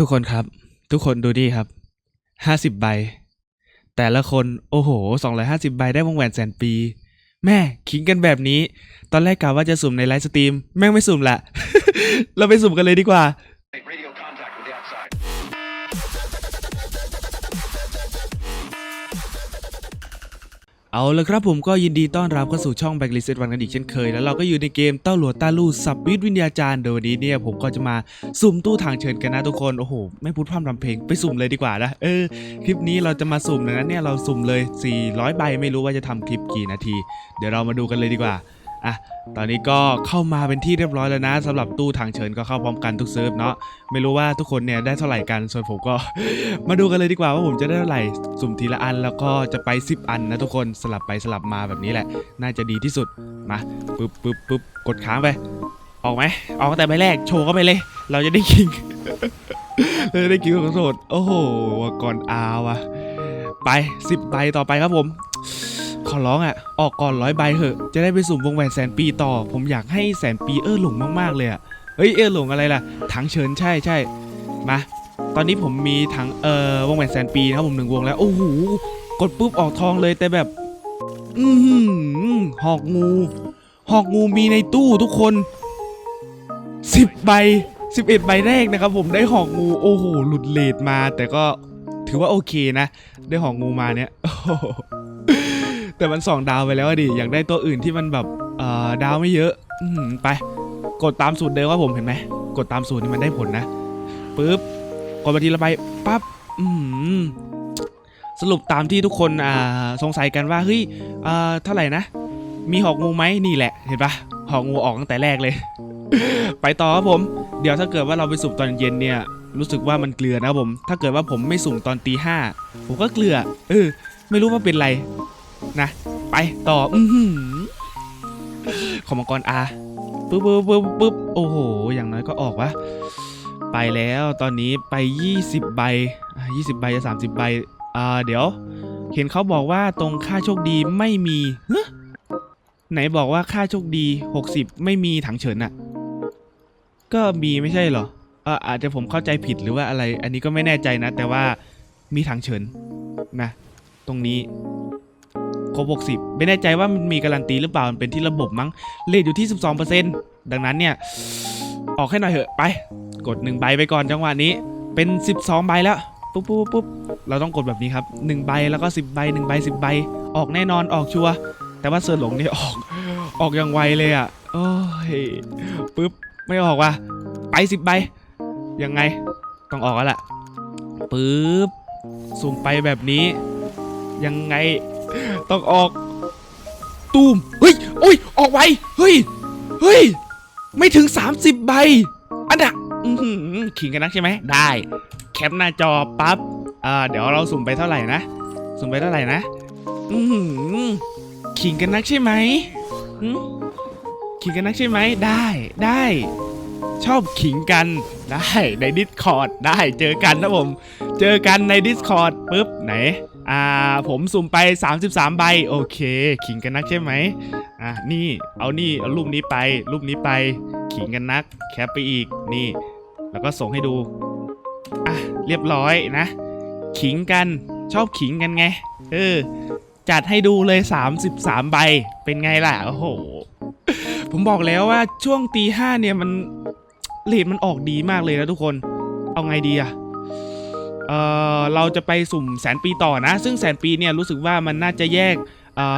ทุกคนครับ ทุกคนดูดิครับห้าสิบใบ แต่ละคนโอ้โหสองร้อยห้าสิบใบได้วงแหวนแสนปี แม่ขิงกันแบบนี้ ตอนแรกกะว่าจะสุ่มในไลฟ์สตรีม แม่งไม่สุ่มละ เราไปสุ่มกันเลยดีกว่า เอาละครับผมก็ยินดีต้อนรับเข้าสู่ช่อง Backlist วันกันอีกเช่นเคย แล้วเราก็อยู่ในเกมเต้าหลวดตาลู่สับวิทย์วิญญาจารย์โดยวันนี้เนี่ยผมก็จะมาสุ่มตู้ทางเชิญกันนะทุกคนโอ้โหไม่พูดพร่ำทำเพลงไปสุ่มเลยดีกว่านะเออคลิปนี้เราจะมาสุ่มดังนั้นเนี่ยเราสุ่มเลย 400 ใบไม่รู้ว่าจะทำคลิปกี่นาที เดี๋ยวเรามาดูกันเลยดีกว่า อะตอนนี้ก็เข้ามาเป็นที่เรียบร้อยแล้วนะสำหรับตู้ทางเชิญก็เข้าพร้อมกันทุกเซิร์ฟเนาะไม่รู้ว่าทุกคนเนี่ยได้เท่าไหร่กันส่วนผมก็ มาดูกันเลยดีกว่าว่าผมจะได้เท่าไหร่สุ่มทีละอันแล้วก็จะไป 10 อันนะทุกคนสลับไปสลับมาแบบนี้แหละ น่าจะดีที่สุดมาปึ๊บปึ๊บปึ๊บกดค้างไปออกไหมออกแต่ใบแรกโชว์เข้าไปเลย เราจะได้คิงเราจะได้คิงของโสดโอ้โหก่อนอาวะไป 10ใบต่อไปครับผม ขอร้องอะ ออกก่อนร้อยใบเหอะ จะได้ไปสุ่มวงแหวนแสนปีต่อ ผมอยากให้แสนปีเออหลงมากๆเลยอะ เฮ้ยเออหลงอะไรล่ะ ถังเชิญใช่ใช่มา ตอนนี้ผมมีถังเอ่อวงแหวนแสนปีนะครับผมหนึ่งวงแล้ว โอ้โห กดปุ๊บออกทองเลยแต่แบบ อือหอกงู หอกงูมีในตู้ทุกคนสิบใบสิบเอ็ดใบแรกนะครับผมได้หอกงู โอ้โห หลุดเลดมา แต่ก็ถือว่าโอเคนะ ได้หอกงูมาเนี่ย แต่มันสองดาวไปแล้วอะดิอยากได้ตัวอื่นที่มันแบบเอ่อดาวไม่เยอะอืไป กดตามสูตรเดิมว่าผมเห็นไหมกดตามสูตรนี่มันได้ผลนะปึ๊บกดไปทีละใบปั๊บอืมสรุปตามที่ทุกคนอ่าสงสัยกันว่าเฮ้ยอ่าเท่าไหร่นะ มีหอกงูไหมนี่แหละ เห็นปะหอกงูออกตั้งแต่แรกเลย ไปต่อครับผม เดี๋ยวถ้าเกิดว่าเราไปสุ่มตอนเย็นเนี่ย รู้สึกว่ามันเกลือนะผม ถ้าเกิดว่าผมไม่สุ่มตอนตีห้าผมก็เกลือ เออ ไม่รู้ว่าเป็นไร นะ ไปต่ออือหือของมังกรอาปึ๊บปึ๊บปึ๊บปึ๊บโอ้โห อย่างน้อยก็ออกวะไปแล้วตอนนี้ไป 20 ใบอะ20 ใบ จะ 30 ใบอ่าเดี๋ยว เห็นเขาบอกว่าตรงค่าโชคดีไม่มีฮะไหนบอกว่าค่าโชคดี 60 ไม่มีถังเฉินอะก็มีไม่ใช่เหรอเอ่ออาจจะผมเข้าใจผิดหรือว่าอะไร อันนี้ก็ไม่แน่ใจนะ แต่ว่ามีถังเฉินนะ ตรงนี้ค รบ 60 ไม่แน่ใจว่ามันมีการันตีหรือเปล่า มันเป็นที่ระบบมั้งเลทอยู่ที่ 12%ดังนั้นเนี่ย ออกให้หน่อยเถอะไป กด 1 ใบไปก่อนจังหวะนี้ เป็น 12 ใบแล้ว ปุ๊บปุ๊บปุ๊บเราต้องกดแบบนี้ครับ 1 ใบแล้วก็ 10 ใบ 1 ใบ 10 ใบ ออกแน่นอนออกชัวร์แต่ว่าเสือหลงนี่ออก ออกอย่างไวเลยอะโอ้ยปุ๊บไม่ออกว่ะไป 10 ใบ ยังไงต้องออกแล้วล่ะปุ๊บสุ่มไปแบบนี้ยังไง ต้องออก ตูมเฮ้ยโอ้ยออกไวเฮ้ยเฮ้ย ไม่ถึง 30 ใบ อันดับอื้อหือขิงกันนักใช่ไหมได้ แคปหน้าจอปั๊บอ่าเดี๋ยวเราสุ่มไปเท่าไหร่นะ สุ่มไปเท่าไหร่นะขิงกันนักใช่ไหมอืมขิงกันนักใช่ไหมได้ได้ ชอบขิงกันได้ใน Discord ได้เจอกันนะผม เจอกันใน Discord ปุ๊บไหน อ่าผมสุ่มไป 33 ใบโอเค ขิงกันนักใช่ไหมอะนี่เอานี่เอารูปนี้ไป รูปนี้ไป ขิงกันนัก แคปไปอีกนี่ แล้วก็ส่งให้ดูอะเรียบร้อยนะ ขิงกันชอบขิงกันไง เออ จัดให้ดูเลย 33 ใบ เป็นไงล่ะ โอ้โห ผมบอกแล้วว่าช่วงตีห้าเนี่ยมันเลทมันออกดีมากเลยนะทุกคน เอาไงดีอะ เออเราจะไปสุ่มแสนปีต่อนะ ซึ่งแสนปีเนี่ยรู้สึกว่ามันน่าจะแยก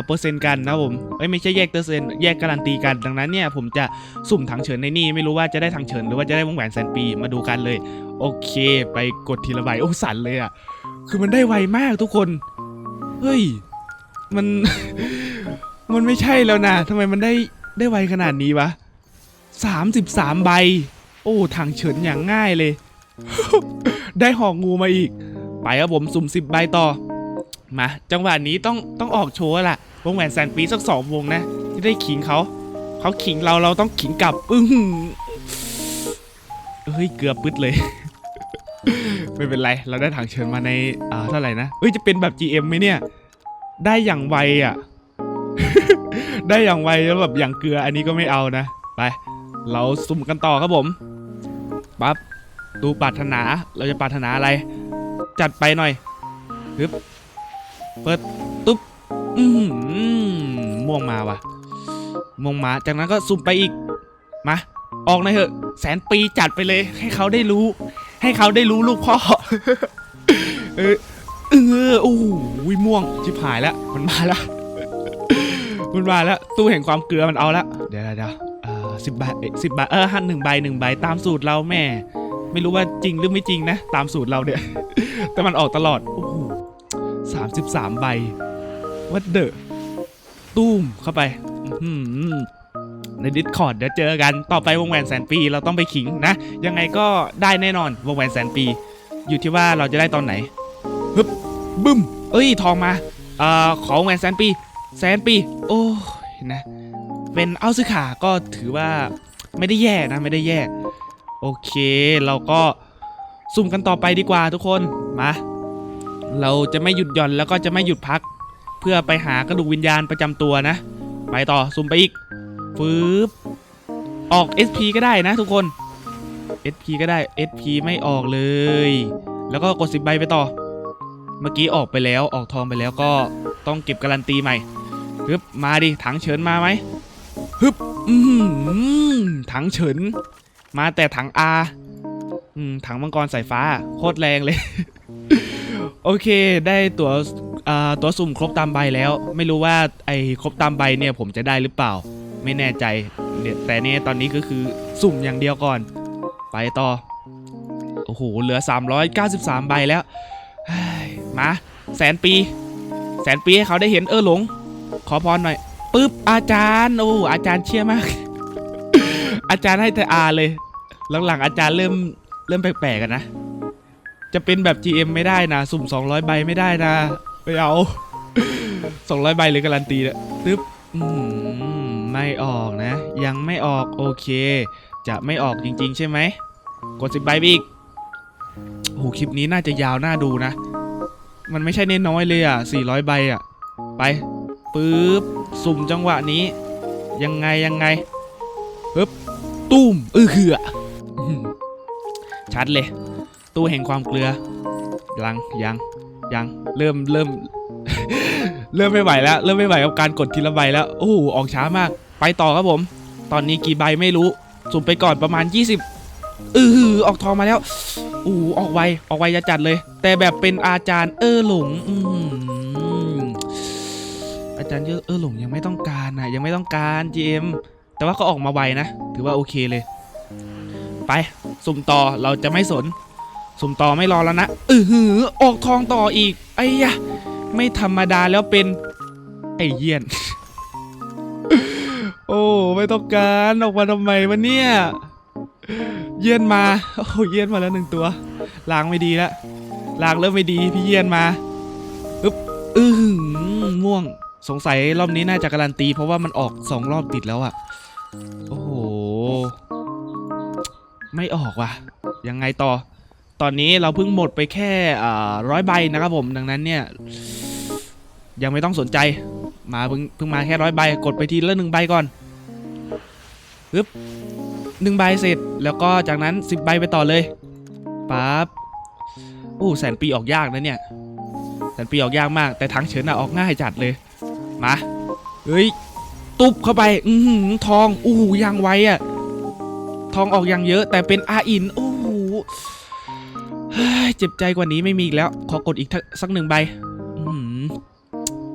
เปอร์เซ็นต์กันนะผมไม่ใช่แยกเปอร์เซ็นต์แยกการันตีกันดังนั้นเนี่ยผมจะสุ่มถังเฉินในนี่ไม่รู้ว่าจะได้ถังเฉินหรือว่าจะได้วงแหวนแสนปีมาดูกันเลย โอเค ไปกดทีละใบโอ้สั่นเลยอะ่ะคือมันได้ไวมากทุกคนเฮ้ยมันมันไม่ใช่แล้วนะทำไมมันได้ได้ไวขนาดนี้วะสามสิบสามใบ โอ้ถังเฉินอย่างง่ายเลย ได้หอกงูมาอีก ไปครับผมสุ่มสิบใบต่อ มาจังหวะนี้ต้องต้องออกโชว์ละวงแหวนแสนปีสักสองวงนะที่ได้ขิงเขาเขาขิงเราเราต้องขิงกลับอึ้งเฮ้ยเกือบปึ๊ดเลย ไม่เป็นไร เราได้ถังเชิญมาในอ่าเท่าไหร่นะเฮ้ยจะเป็นแบบ GM ไหมเนี่ย ได้อย่างไวอะ ได้อย่างไวแล้วแบบอย่างเกลืออันนี้ก็ไม่เอานะ ไป เราสุ่มกันต่อครับผมปั๊บ ตูปรารถนาเราจะปรารถนาอะไร จัดไปหน่อยฮึบเปิดตุ๊บอือหือม่วงมาว่ะม่วงมาจากนั้นก็สุ่มไปอีกมาออกหน่อยเถอะ แสนปีจัดไปเลย ให้เขาได้รู้ ให้เขาได้รู้ลูกพ่อ เออเออโอ้โหม่วงชิบหายแล้ว มันมาแล้วมันมาแล้วตู้แห่งความเกลือมันเอาแล้วเดี๋ยวเดี๋ยวเดี๋ยวเออสิบใบสิบใบเออหันหนึ่งใบหนึ่งใบตามสูตรเราแม่ ไม่รู้ว่าจริงหรือไม่จริงนะ ตามสูตรเราเนี่ย แต่มันออกตลอด โอ้โหสามสิบสามใบวัดเดอตุ้มเข้าไปในดิสคอร์ดเดี๋ยวเจอกันต่อไปวงแหวนแสนปีเราต้องไปขิงนะ ยังไงก็ได้แน่นอนวงแหวนแสนปี อยู่ที่ว่าเราจะได้ตอนไหนฮึบบึ้ม เอ้ยทองมาเอ่อของแหวนแสนปี แสนปี โอ้ยนะ เป็นเอาซื้อขาก็ถือว่าไม่ได้แย่นะไม่ได้แย่ โอเค เราก็สุ่มกันต่อไปดีกว่าทุกคนมาเราจะไม่หยุดหย่อนแล้วก็จะไม่หยุดพัก เพื่อไปหากระดูกวิญญาณประจำตัวนะ ไปต่อสุ่มไปอีกฟืบออก SP ก็ได้นะทุกคน SP ก็ได้ SP ไม่ออกเลย แล้วก็กด10ใบไปต่อ เมื่อกี้ออกไปแล้วออกทองไปแล้วก็ต้องเก็บการันตีใหม่ฮึบมาดิถังเฉินมาไหมฮึบอือหือถังเฉิน มาแต่ถังอาอืมถังมังกรสายฟ้า โคตรแรงเลย โอเค ได้ตัวตัวสุ่มครบตามใบแล้ว ไม่รู้ว่าไอ้ครบตามใบเนี่ยผมจะได้หรือเปล่า ไม่แน่ใจแต่เนี่ยตอนนี้ก็คือสุ่มอย่างเดียวก่อน ไปต่อ โอ้โห เหลือ 393 ใบแล้ว มาแสนปี แสนปีให้เขาได้เห็นเออหลง ขอพรหน่อยปึ๊บอาจารย์ โอ้อาจารย์เชี่ยมาก อาจารย์ให้แต่อาเลย หลังๆ อาจารย์เริ่มเริ่มแปลกๆกันนะ จะเป็นแบบ GM ไม่ได้นะ สุ่ม 200 ใบไม่ได้นะไม่เอา 200 ใบเลยการันตีเลยตึ๊บไม่ออกนะ ยังไม่ออกโอเค จะไม่ออกจริง ๆ ใช่ไหม กด10ใบไปอีกโอ้โหคลิปนี้น่าจะยาวน่าดูนะ มันไม่ใช่น้อยเลยอะ 400 ใบอะ ไปปึ๊บสุ่มจังหวะนี้ ยังไงยังไงปึ๊บ ตุ้มเออเหืออื้อชัดเลย ตู้แห่งความเกลือยังยังยังเริ่มเริ่ม เริ่มไม่ไหวแล้ว เริ่มไม่ไหวกับการกดทีละใบแล้วโอ้โหออกช้ามาก ไปต่อครับผม ตอนนี้กี่ใบไม่รู้ สุ่มไปก่อนประมาณ 20 อือหือออกทองมาแล้วอู้หูออกไวออกไวจะจัดเลย แต่แบบเป็นอาจารย์เออหลงอือาจารย์เออหลงยังไม่ต้องการนะยังไม่ต้องการ GM แต่ว่าก็ออกมาไวนะ ถือว่าโอเคเลย ไปสุ่มต่อเราจะไม่สน สุ่มต่อไม่รอแล้วนะเออหือออกทองต่ออีกไอ้ยะไม่ธรรมดาแล้วเป็นไอ้เยี่ยน โอ้ไม่ต้องการออกมาทำไมวะเนี่ย เยี่ยนมาโอ้เยี่ยนมาแล้วหนึ่งตัวล้างไม่ดีแล้วล้างเริ่มไม่ดีพี่เยี่ยนมาอึ๊บอือหือม่วงสงสัยรอบนี้น่าจะการันตี เพราะว่ามันออกสองรอบติดแล้วอะ โอ้โห ไม่ออกว่ะ ยังไงต่อ ตอนนี้เราเพิ่งหมดไปแค่ร้อยใบนะครับผม ดังนั้นเนี่ย ยังไม่ต้องสนใจ มาเพิ่งเพิ่งมาแค่ร้อยใบ กดไปทีละหนึ่งใบก่อนปึ๊บหนึ่งใบเสร็จ แล้วก็จากนั้นสิบใบไปต่อเลยปั๊บโอ้แสนปีออกยากนะเนี่ย แสนปีออกยากมาก แต่ทางเฉินอะออกง่ายจัดเลย มา เฮ้ย ตุบเข้าไปอือหือทองอู้ยังไวอะทองออกยังเยอะ แต่เป็นอาอินโอ้โหเฮ้ยเจ็บใจกว่านี้ไม่มีอีกแล้ว ขอกดอีกสักหนึ่งใบอื้อหือ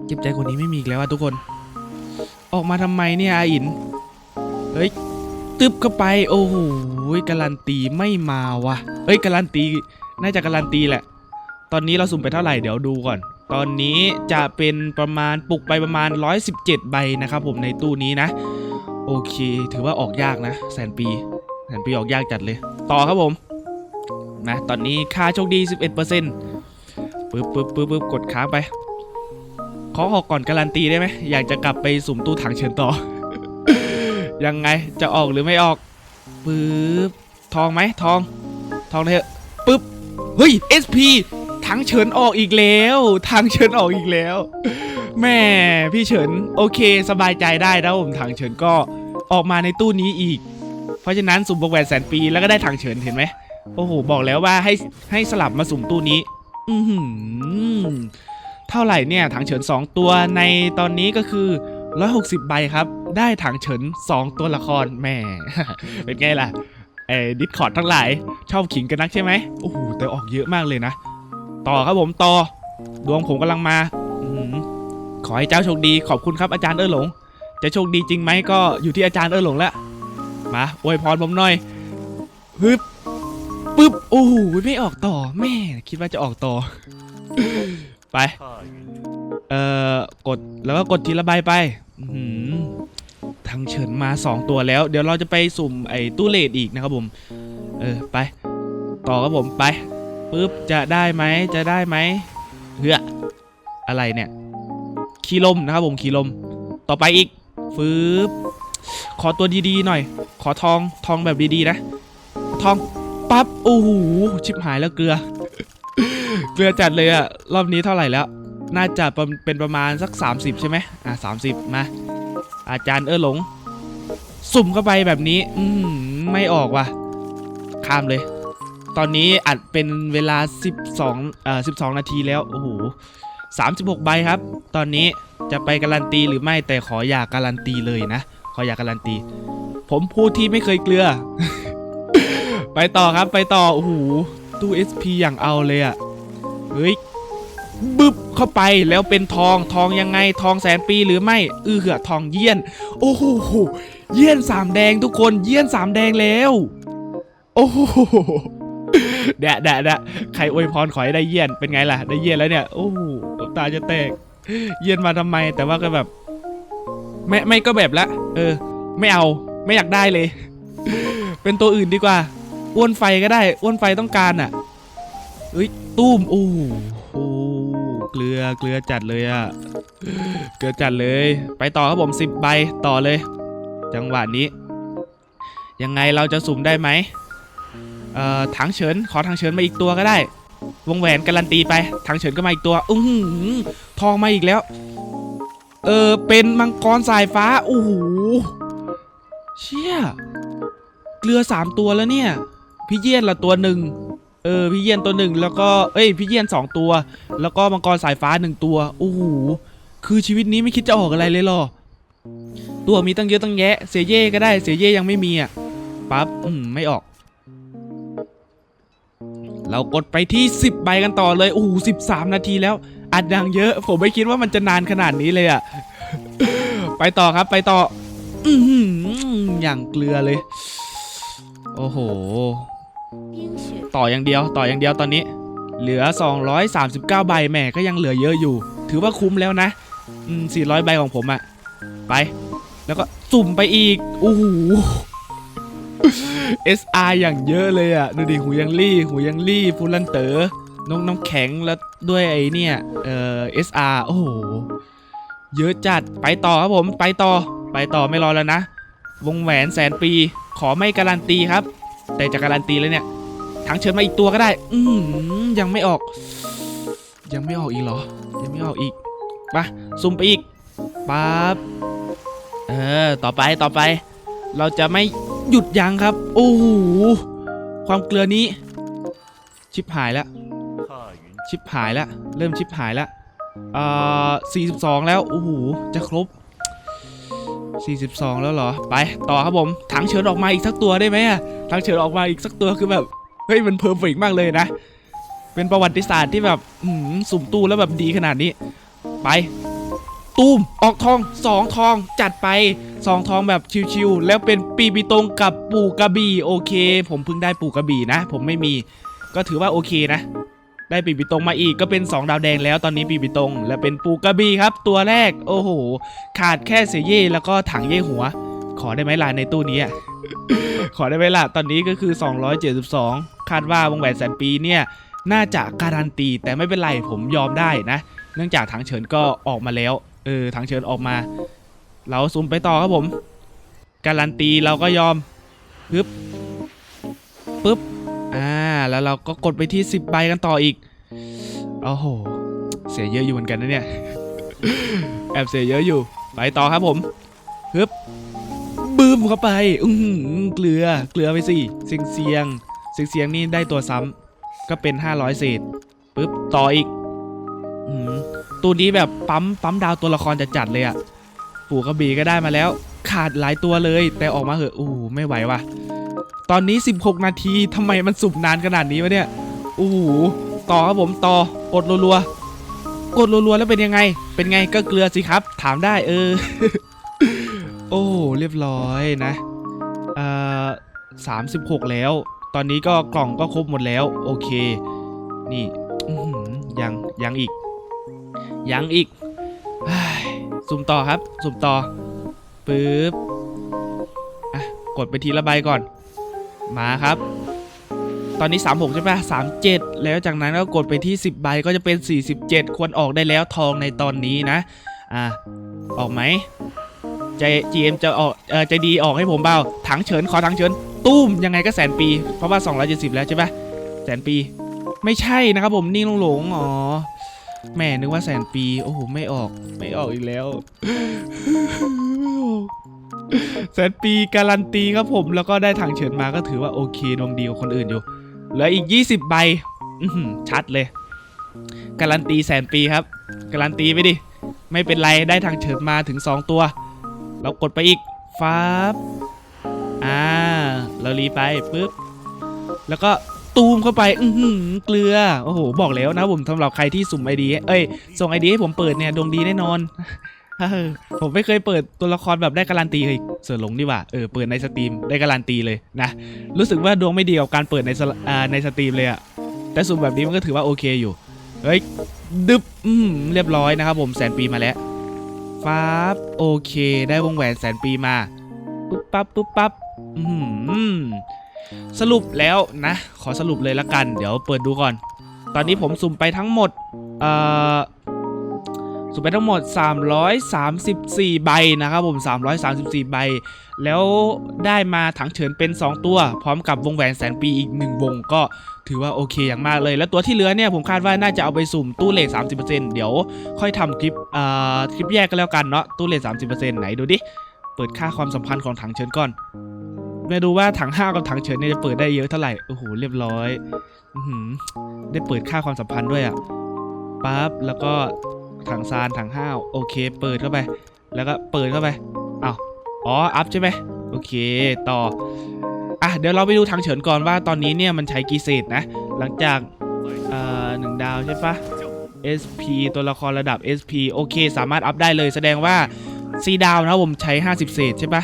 เจ็บใจกว่านี้ไม่มีอีกแล้วอะทุกคน ออกมาทำไมเนี่ยอาอินเฮ้ยตึบเข้าไป โอ้โหการันตีไม่มาวะเฮ้ยการันตีน่าจะการันตีแหละ ตอนนี้เราสุ่มไปเท่าไหร่เดี๋ยวดูก่อน ตอนนี้จะเป็นประมาณปลุกไปประมาณ 117 ใบนะครับผมในตู้นี้นะ โอเค ถือว่าออกยากนะ แสนปีแสนปีออกยากจัดเลย ต่อครับผมนะตอนนี้ค่าโชคดี 11%ปึ๊บปึ๊บปึ๊บปึ๊บกดค้างไป ขอออกก่อนการันตีได้ไหมอยากจะกลับไปสุ่มตู้ถังเชิญต่อ ยังไงจะออกหรือไม่ออกปึ๊บทองไหมทอง ทองเถอะปึ๊บเฮ้ย SP ถังเฉินออกอีกแล้วถังเฉินออกอีกแล้ว แม่พี่เฉินโอเค สบายใจได้นะผมถังเฉินก็ออกมาในตู้นี้อีก เพราะฉะนั้นสุ่มบวกแหวนแสนปีแล้วก็ได้ถังเฉินเห็นไหมโอ้โหบอกแล้วว่าให้ให้สลับมาสุ่มตู้นี้ อือหือเท่าไหร่เนี่ยถังเฉิน 2 ตัวในตอนนี้ก็คือ160ใบครับ ได้ถังเฉิน 2 ตัวละครแม่เป็นไงล่ะเอ้ดิสคอร์ดทั้งหลาย ชอบขิงกันนักใช่ไหมโอ้โหแต่ออกเยอะมากเลยนะ ต่อครับผมต่อ ดวงผมกำลังมาอขอให้เจ้าโชคดีขอบคุณครับอาจารย์เออหลง จะโชคดีจริงไหมก็อยู่ที่อาจารย์เออหลงแล้วมาอวยพรผมหน่อยฮึบปึ๊บโอ้โหไม่ออกต่อแม่คิดว่าจะออกต่อ ไปเอ่อกดแล้วก็กดทีละใบไปทางเฉินมา 2 ตัวแล้ว เดี๋ยวเราจะไปสุ่มไอ้ตู้เลดอีกนะครับผม เออไป ต่อครับผมไป ปึ๊บจะได้ไหมจะได้ไหมเฮืออะไรเนี่ยคีลมนะครับผมคีลม ต่อไปอีกฟืบขอตัวดีๆหน่อย ขอทองทองแบบดีๆนะ ทองปั๊บโอ้โหชิบหายแล้วเกลือ เกลือจัดเลยอะรอบนี้เท่าไหร่แล้ว น่าจะเป็นประมาณสัก 30 ใช่ไหมอะ30มา อาจารย์เออหลง สุ่มเข้าไปแบบนี้ อืมไม่ออกว่ะ ข้ามเลย ตอนนี้อัดเป็นเวลา 12เอ่อ12 นาทีแล้ว โอ้โห36 ใบครับ ตอนนี้จะไปการันตีหรือไม่แต่ขออย่าการันตีเลยนะ ขออย่าการันตี ผมพูดที่ไม่เคยเกลือ ไปต่อครับไปต่อ โอ้โห ตู้ SP อย่างเอาเลยอะ่ะเฮ้ยบึบเข้าไปแล้วเป็นทองทองยังไงทองแสนปีหรือไม่ อือเหือทองเยี่ยน โอ้โหเยี่ยนสามแดงทุกคนเยี่ยนสามแดงแล้ว โอ้โห เดะเดะเดะใครอวยพรขอให้ได้เยี่ยนเป็นไงล่ะ ได้เยี่ยนแล้วเนี่ยโอ้โหตาจะแตก เยี่ยนมาทำไม แต่ว่าก็แบบ ไม่ไม่ก็แบบละ เออ ไม่เอาไม่อยากได้เลย เป็นตัวอื่นดีกว่าอ้วนไฟก็ได้อ้วนไฟต้องการอะเอ้ยตุ้มโอ้โหเกลือเกลือจัดเลยอะเกลือจัดเลย ไปต่อครับผม10ใบต่อเลย จังหวะนี้ ยังไงเราจะสุ่มได้ไหม เอ่อถังเฉินขอถังเฉินมาอีกตัวก็ได้ วงแหวนการันตีไปถังเฉินก็มาอีกตัวอื้อหือทองมาอีกแล้ว เออเป็นมังกรสายฟ้าโอ้โหเชี่ยเกลือสามตัวแล้วเนี่ย พี่เยี่ยนละตัวหนึ่งเออพี่เยี่ยนตัวหนึ่งแล้วก็เอ้ยพี่เยี่ยนสองตัว แล้วก็มังกรสายฟ้าหนึ่งตัวโอ้โหคือชีวิตนี้ไม่คิดจะออกอะไรเลยหรอตัวมีตั้งเยอะตั้งแยะเสียเย่ก็ได้เสียเย่ยังไม่มีอะปั๊บอืมไม่ออก เรากดไปที่ 10 ใบกันต่อเลยโอ้โห13นาทีแล้ว อัดดังเยอะ ผมไม่คิดว่ามันจะนานขนาดนี้เลยอะไปต่อครับไปต่อออย่างเกลือเลย โอ้โห ต่ออย่างเดียวต่ออย่างเดียวตอนนี้ เหลือ 239 ใบแหม่ก็ยังเหลือเยอะอยู่ ถือว่าคุ้มแล้วนะอืม400 ใบของผมอะไป แล้วก็สุ่มไปอีกโอ้โห SR อย่างเยอะเลยอะ ดูดิหูยังลี่หูยังลี่ฟูลันเตอ๋อนกน้ำแข็งแล้วด้วยไอ้เนี่ยเอ่อ SR โอ้โหเยอะจัดไปต่อครับผมไปต่อไปต่อไม่รอแล้วนะ วงแหวนแสนปี ขอไม่การันตีครับ แต่จะการันตีแล้วเนี่ยถังเชิญมาอีกตัวก็ได้ อืมยังไม่ออก ยังไม่ออกอีกเหรอ ยังไม่ออกอีกไปซุ่มไปอีกปั๊บเออต่อไปต่อไป เราจะไม่ หยุดยั้งครับ โอ้โหความเกลือนี้ ชิบหายแล้วชิบหายแล้วเริ่มชิบหายแล้วเอ่อ42แล้วโอ้โหจะครบ 42 แล้วเหรอ ไปต่อครับผม ถังเชิญออกมาอีกสักตัวได้ไหมอะถังเชิญออกมาอีกสักตัวคือแบบ เฮ้ย มันเพอร์เฟกมากเลยนะ เป็นประวัติศาสตร์ที่แบบอื้อหือสุ่มตู้แล้วแบบดีขนาดนี้ ไป ตูมออกทองสองทองจัดไปสองทองแบบชิวๆแล้วเป็นปีปีตรงกับปู่กระบี่โอเค ผมเพิ่งได้ปู่กระบี่นะ ผมไม่มีก็ถือว่าโอเคนะ ได้ปีปีตรงมาอีกก็เป็น 2 ดาวแดงแล้วตอนนี้ปีปีตรง และเป็นปูกระบี่ครับ ตัวแรกโอ้โห ขาดแค่เสยเย่แล้วก็ถังเย่หัว ขอได้ไหมล่ะในตู้นี้ขอได้ไหมล่ะตอนนี้ก็คือ 272 คาดว่าวงแหวนแสนปีเนี่ยน่าจะการันตีแต่ไม่เป็นไรผมยอมได้นะ เนื่องจากถังเฉินก็ออกมาแล้ว เออถังเฉินออกมา เราซูมไปต่อครับผม การันตีเราก็ยอมปึ๊บปึ๊บอ่าแล้วเราก็กดไปที่ 10ใบกันต่ออีกโอ้โหเสียเยอะอยู่เหมือนกันนะเนี่ยแอบเสียเยอะอยู่ ไปต่อครับผมปึ๊บบึ้มเข้าไปอือหือเกลือเกลือไปสิเสียงเสียงเสียงเสียงนี่ได้ตัวซ้ำก็เป็น 500เศษปุ๊บต่ออีก ตัวนี้แบบปั๊มปั๊มดาวตัวละครจะจัดเลยอะปู่กระบี่ก็ได้มาแล้ว ขาดหลายตัวเลย แต่ออกมาเหอะโอ้ไม่ไหวว่ะ ตอนนี้ 16 นาทีทำไมมันสุบนานขนาดนี้วะเนี่ยโอ้ต่อครับผมต่อกดรัวๆกดรัวๆแล้วเป็นยังไง เป็นไงก็เกลือสิครับ ถามได้เออ โอ้เรียบร้อยนะเอ่อสามสิบหกแล้ว ตอนนี้ก็กล่องก็ครบหมดแล้ว โอเค นี่ยังยังอีก ยังอีกสุ่มต่อครับ สุ่มต่อปึ๊บอะกดไปทีละใบก่อน มาครับ ตอนนี้ 36 ใช่ปะ37แล้วจากนั้นก็กดไปที่ 10 ใบก็จะเป็น 47 ควรออกได้แล้วทองในตอนนี้นะ อะ ออกไหมใจ GM จะออกเออใจดีออกให้ผมเปล่าถังเฉินขอถังเฉินตุ้มยังไงก็แสนปี เพราะว่า 270 แล้วใช่ปะแสนปี ไม่ใช่นะครับผมนิ่งหลงอ๋อ แม่นึกว่าแสนปี โอ้โห ไม่ออก ไม่ออกอีกแล้ว แสนปีการันตีครับผม แล้วก็ได้ถังเฉินมาก็ถือว่าโอเคดวงดีกว่าคนอื่นอยู่ เหลืออีก 20 ใบ ชัดเลย การันตีแสนปีครับ การันตีไปดิ ไม่เป็นไร ได้ถังเฉินมาถึง 2 ตัว เรากดไปอีกฟ้าบอ่า เรารีไปปุ๊บ แล้วก็ ตูมเข้าไป อือหือเกลือ โอ้โห บอกแล้วนะผมสำหรับใครที่สุ่มไอดีเอ้ย ส่งไอดีให้ผมเปิดเนี่ยดวงดีแน่นอนผมไม่เคยเปิดตัวละครแบบได้การันตีเลยเสือหลงดีกว่า เออ เปิดในสตรีมได้การันตีเลยนะ รู้สึกว่าดวงไม่ดีกับการเปิดในสในสตรีมเลยอะแต่สุ่มแบบนี้มันก็ถือว่าโอเคอยู่ เฮ้ย ดึบ อืม เรียบร้อยนะครับผมแสนปีมาแล้วฟ้าบโอเค ได้วงแหวนแสนปีมา ปุ๊บปั๊บ ปุ๊บปั๊บ อืม สรุปแล้วนะ ขอสรุปเลยละกัน เดี๋ยวเปิดดูก่อน ตอนนี้ผมสุ่มไปทั้งหมดเอ่อสุ่มไปทั้งหมด 334 ใบนะครับผม 334 ใบ แล้วได้มาถังเฉินเป็น 2 ตัว พร้อมกับวงแหวนแสนปีอีก 1 วงก็ถือว่าโอเคอย่างมากเลย แล้วตัวที่เหลือเนี่ยผมคาดว่าน่าจะเอาไปสุ่มตู้เลท30%เดี๋ยวค่อยทำคลิปเอ่อคลิปแยกก็แล้วกันเนาะตู้เลท30%ไหนดูดิ เปิดค่าความสัมพันธ์ของถังเฉินก่อน มาดูว่าถังห้ากับถังเฉินเนี่ยจะเปิดได้เยอะเท่าไหร่ โอ้โห เรียบร้อยอได้เปิดค่าความสัมพันธ์ด้วยอะปั๊บ แล้วก็ถังซานถังห้าวโอเค เปิดเข้าไป แล้วก็เปิดเข้าไปอ้าวอ๋อ อัพใช่ไหมโอเค ต่อ อะ เดี๋ยวเราไปดูถังเฉินก่อนว่าตอนนี้เนี่ยมันใช้กี่เศษนะ หลังจากเอ่อหนึ่งดาวใช่ปะ SP ตัวละครระดับ SP โอเค สามารถอัพได้เลยแสดงว่าซีดาวนะผมใช้ 50 เศษใช่ปะ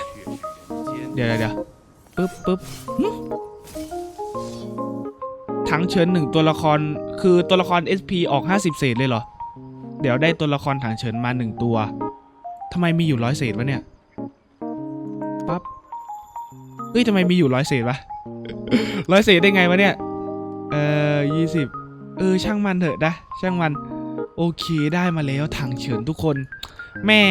เดี๋ยวเดี๋ยว ปึ๊บปึ๊บหึถังเฉินหนึ่งตัวละครคือตัวละคร SP ออก 50 เศษเลยเหรอ เดี๋ยวได้ตัวละครถังเฉินมา1ตัวทำไมมีอยู่ร้อยเศษวะเนี่ยปั๊บเอ้ยทำไมมีอยู่ร้อยเศษวะร้อยเศษได้ไงวะเนี่ย เอ่อยี่สิบเออช่างมันเถอะนะช่างมัน โอเคได้มาแล้วถังเฉินทุกคน แม่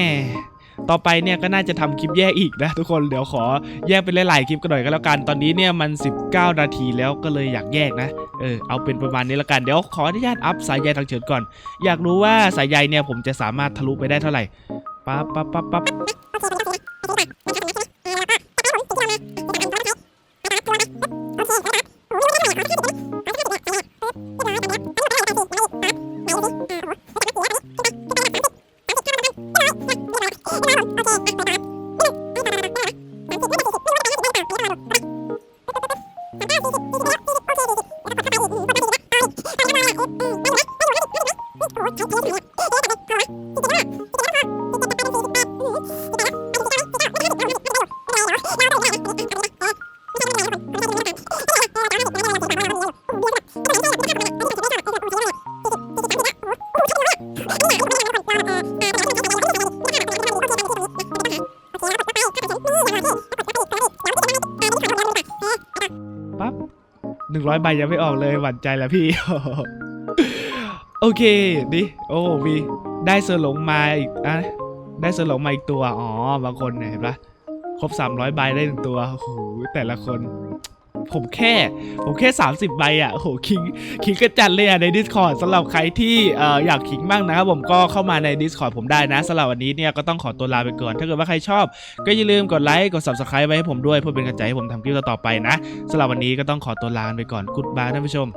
ต่อไปเนี่ยก็น่าจะทำคลิปแยกอีกนะทุกคนเดี๋ยวขอแยกเป็นหลายๆคลิปกันหน่อยก็แล้วกันตอนนี้เนี่ยมัน 19 นาทีแล้วก็เลยอยากแยกนะเออเอาเป็นประมาณนี้ละกันเดี๋ยวขออนุญาตอัพสายใยทางเฉินก่อน อยากรู้ว่าสายใยเนี่ยผมจะสามารถทะลุไปได้เท่าไหร่ปั๊บปั๊บปั๊บปั๊บ ปั๊บหนึ่งร้อยใบยังไม่ออกเลยหวั่นใจแล้วพี่ โอเคดิโอ้มีได้เซอร์หลงมาอีกอะได้เซอร์หลงมาอีกตัวอ๋อบางคนเนี่ยเห็นปะครบ 300ใบได้หนึ่งตัวโอ้โหแต่ละคน ผมแค่ ผมแค่ 30ใบอะโอ้โหคิงคิงกระจัดเลยอะใน Discord สำหรับใครที่อออยากคิงบ้างนะครับผมก็เข้ามาใน Discord ผมได้นะสำหรับวันนี้เนี่ยก็ต้องขอตัวลาไปก่อน ถ้าเกิดว่าใครชอบ ก็อย่าลืมกดไลค์กด Subscribe ไว้ให้ผมด้วยเพื่อเป็นกำลังใจให้ผมทำคลิปต่อไปนะสำหรับวันนี้ก็ต้องขอตัวลาไปก่อนกุดบายท่านผู้ชม